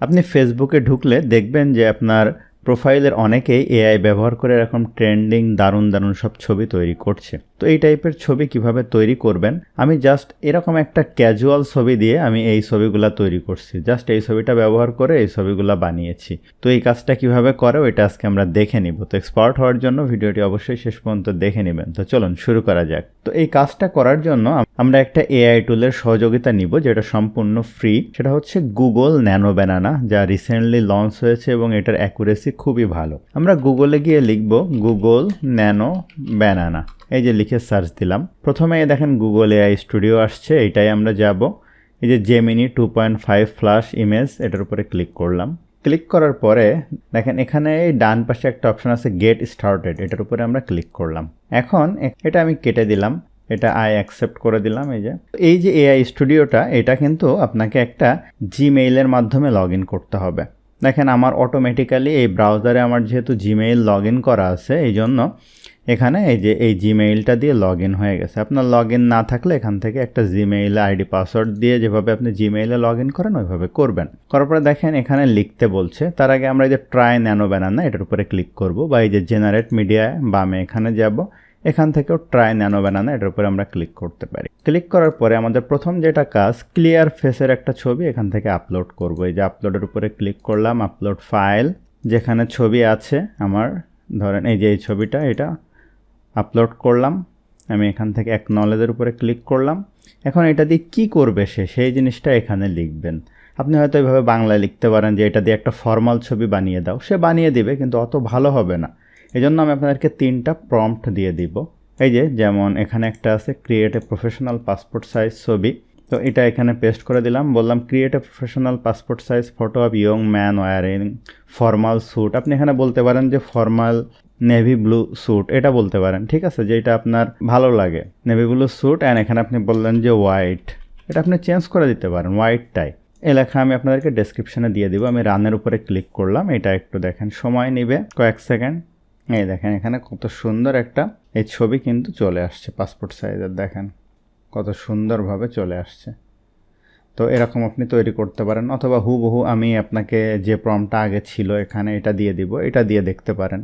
আপনি ফেসবুকে ঢুকলে দেখবেন যে আপনার প্রোফাইলের অনেকেই এআই ব্যবহার করে এরকম ট্রেন্ডিং, দারুণ দারুণ সব ছবি তৈরি করছে। তো এই টাইপের ছবি কীভাবে তৈরি করবেন? আমি জাস্ট এরকম একটা ক্যাজুয়াল ছবি দিয়ে আমি এই ছবিগুলা তৈরি করছি। জাস্ট এই ছবিটা ব্যবহার করে এই ছবিগুলা বানিয়েছি। তো এই কাজটা কীভাবে করে ওইটা আজকে আমরা দেখে নিব। তো এক্সপার্ট হওয়ার জন্য ভিডিওটি অবশ্যই শেষ পর্যন্ত দেখে নেবেন। তো চলুন শুরু করা যাক। তো এই কাজটা করার জন্য আমরা একটা এআই টুলের সহযোগিতা নিব যেটা সম্পূর্ণ ফ্রি সেটা হচ্ছে গুগল ন্যানো ব্যানানা যা রিসেন্টলি লঞ্চ হয়েছে এবং এটার অ্যাকুরেসি খুবই ভালো। আমরা গুগলে গিয়ে লিখব গুগল ন্যানো ব্যানানা এই যে লিখে সার্চ দিলাম। প্রথমে দেখেন গুগল এআই স্টুডিও আসছে এটাই আমরা যাব। এই যে Gemini two point five flash image এটার উপরে ক্লিক করলাম। ক্লিক করার পরে দেখেন এখানে এই ডান পাশে একটা অপশন আছে গেট স্টার্টেড এটার উপরে আমরা ক্লিক করলাম। এখন এটা আমি কেটে দিলাম। এটা আই অ্যাকসেপ্ট করে দিলাম এই যে। এই যে এআই স্টুডিওটা এটা কিন্তু আপনাকে একটা জিমেইলের মাধ্যমে লগ করতে হবে। দেখেন আমার অটোমেটিক্যালি এই ব্রাউজারে আমার যেহেতু জিমেইল লগ করা আছে এই জন্য এখানে এই যে, এই জিমেইলটা দিয়ে লগ হয়ে গেছে। আপনার লগ না থাকলে এখান থেকে একটা জিমেইল আইডি পাসওয়ার্ড দিয়ে যেভাবে আপনি জিমেইলে লগ করেন, ওইভাবে করবেন। করার পরে দেখেন এখানে লিখতে বলছে, তার আগে আমরা এই যে ট্রাই ন্যানো ব্যানানা এটার উপরে ক্লিক করব, বা এই যে জেনারেট মিডিয়া বামে এখানে যাব। এখান থেকেও ট্রাই ন্যানো ব্যানানা এটার উপরে আমরা ক্লিক করতে পারি। ক্লিক করার পরে আমাদের প্রথম যেটা কাজ ক্লিয়ার ফেসের একটা ছবি এখান থেকে আপলোড করব। এই যে আপলোডের উপরে ক্লিক করলাম আপলোড ফাইল যেখানে ছবি আছে আমার, ধরেন এই যে এই ছবিটা, এটা আপলোড করলাম। আমি এখান থেকে এক নলেজের উপরে ক্লিক করলাম। এখন এটা দিয়ে কী করবে সে? সেই জিনিসটা এখানে লিখবেন। আপনি হয়তো এইভাবে বাংলায় লিখতে পারেন যে এটা দিয়ে একটা ফর্মাল ছবি বানিয়ে দাও। সে বানিয়ে দিবে, কিন্তু অত ভালো হবে না। এই জন্য আমি আপনাদেরকে তিনটা প্রম্পট দিয়ে দিব। এই যে, যেমন এখানে একটা আছে create a professional passport size ছবি। তো এটা এখানে পেস্ট করে দিলাম। বললাম create a professional passport size photo of young man wearing formal suit আপনি এখানে বলতে পারেন যে ফর্মাল নেভি ব্লু স্যুট এটা বলতে পারেন, ঠিক আছে? যেটা আপনার ভালো লাগে নেভি ব্লু স্যুট অ্যান্ড এখানে আপনি বললেন যে হোয়াইট এটা আপনি চেঞ্জ করে দিতে পারেন হোয়াইটটাই এ লেখা আমি আপনাদেরকে ডেসক্রিপশনে দিয়ে দিব। আমি রানের উপরে ক্লিক করলাম। এটা একটু দেখেন, সময় নেবে, কয়েক সেকেন্ড এই দেখেন, এখানে কত সুন্দর একটা, এই ছবি কিন্তু চলে আসছে পাসপোর্ট সাইজের দেখেন, কত সুন্দরভাবে চলে আসছে। তো এরকম আপনি তৈরি করতে পারেন, অথবা হুবহু আমি আপনাকে যে প্রমটা আগে ছিল এখানে এটা দিয়ে দিব, এটা দিয়ে দেখতে পারেন।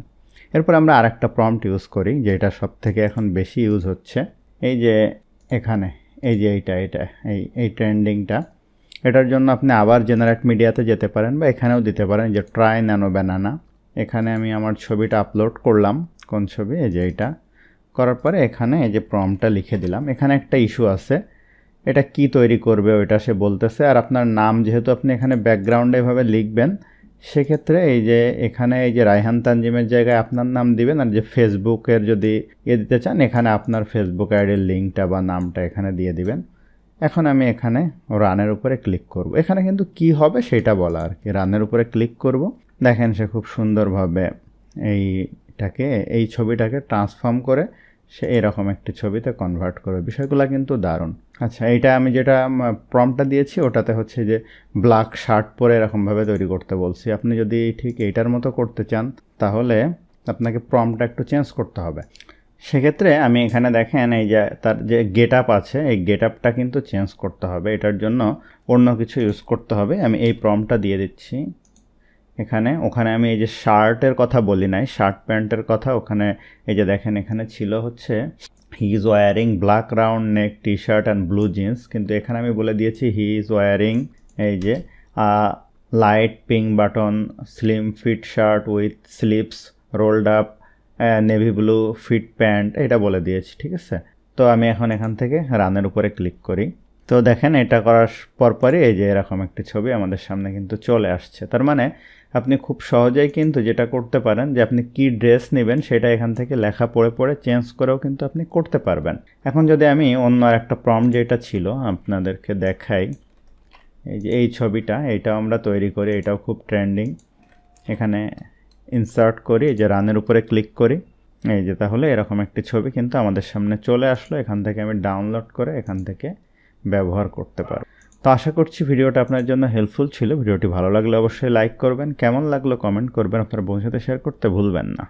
এরপর আমরা আরেকটা প্রম্পট ইউজ করি, যেটা সব থেকে এখন বেশি ইউজ হচ্ছে। এই যে এখানে, এই যে এইটা এটা এই এই ট্রেন্ডিংটা এটার জন্য আপনি আবার জেনারেট মিডিয়াতে যেতে পারেন, বা এখানেও দিতে পারেন, যে ট্রাই ন্যানো ব্যানানা এখানে আমি আমার ছবিটা আপলোড করলাম। কোন ছবি? এই যে এটা করার পরে এখানে এই যে প্রমটা লিখে দিলাম। এখানে একটা ইস্যু আছে। এটা কি তৈরি করবে ওইটা সে বলতেছে। আর আপনার নাম যেহেতু আপনি এখানে ব্যাকগ্রাউন্ডে এভাবে লিখবেন, সেক্ষেত্রে এই যে এখানে এই যে রায়হান তানজিমের জায়গায় আপনার নাম দিবেন আর যে ফেসবুকের যদি ইয়ে দিতে চান, এখানে আপনার ফেসবুক আইডির লিঙ্কটা বা নামটা এখানে দিয়ে দিবেন। এখন আমি এখানে রানের উপরে ক্লিক করব। এখানে কিন্তু কি হবে সেটা বলা আর কি। রানের উপরে ক্লিক করব। দেখেন সে খুব সুন্দরভাবে এইটাকে, এই ছবিটাকে ট্রান্সফর্ম করে সে এরকম একটি ছবিতে কনভার্ট করবে বিষয়গুলো কিন্তু দারুণ। আচ্ছা এইটা আমি যেটা প্রমটা দিয়েছি, ওটাতে হচ্ছে যে ব্ল্যাক শার্ট পরে এরকমভাবে তৈরি করতে বলছি। আপনি যদি ঠিক এইটার মতো করতে চান, তাহলে আপনাকে প্রমটা একটু চেঞ্জ করতে হবে। সেক্ষেত্রে আমি এখানে দেখেন এই যে তার যে গেট আপ আছে, এই গেট আপটা কিন্তু চেঞ্জ করতে হবে। এটার জন্য অন্য কিছু ইউজ করতে হবে। আমি এই প্রমটা দিয়ে দিচ্ছি। এখানে। ওখানে আমি এই যে শার্টের কথা বলি নাই, শার্ট প্যান্টের কথা। ওখানে এই যে দেখেন, এখানে ছিল হচ্ছে he is wearing black round neck T shirt and blue jeans কিন্তু এখানে আমি বলে দিয়েছি হি ইজ ওয়ারিং এই যে light pink button slim fit shirt with sleeves rolled up navy blue fit pant এটা বলে দিয়েছি, ঠিক আছে? তো আমি এখন এখান থেকে রানের উপরে ক্লিক করি। তো দেখেন, এটা করার পরপরই এই যে এরকম একটি ছবি আমাদের সামনে কিন্তু চলে আসছে। তার মানে আপনি খুব সহজেই কিন্তু যেটা করতে পারেন যে আপনি কি ড্রেস নেবেন সেটা এখান থেকে লেখা পড়ে পড়ে চেঞ্জ করেও কিন্তু আপনি করতে পারবেন। এখন যদি আমি অন্য একটা প্রম যেটা ছিল আপনাদেরকে দেখাই, এই যে এই ছবিটা, এটাও আমরা তৈরি করি, এটাও খুব ট্রেন্ডিং এখানে ইনসার্ট করি যে রানের উপরে ক্লিক করি, এই যে তাহলে এরকম একটি ছবি কিন্তু আমাদের সামনে চলে আসলো। এখান থেকে আমি ডাউনলোড করে এখান থেকে ব্যবহার করতে পারব। তো আশা করছি ভিডিওটা আপনার জন্য হেল্পফুল ছিল। ভিডিওটি ভালো লাগলে অবশ্যই লাইক করবেন। কেমন লাগল কমেন্ট করবেন। আপনার বন্ধুদের শেয়ার করতে ভুলবেন না।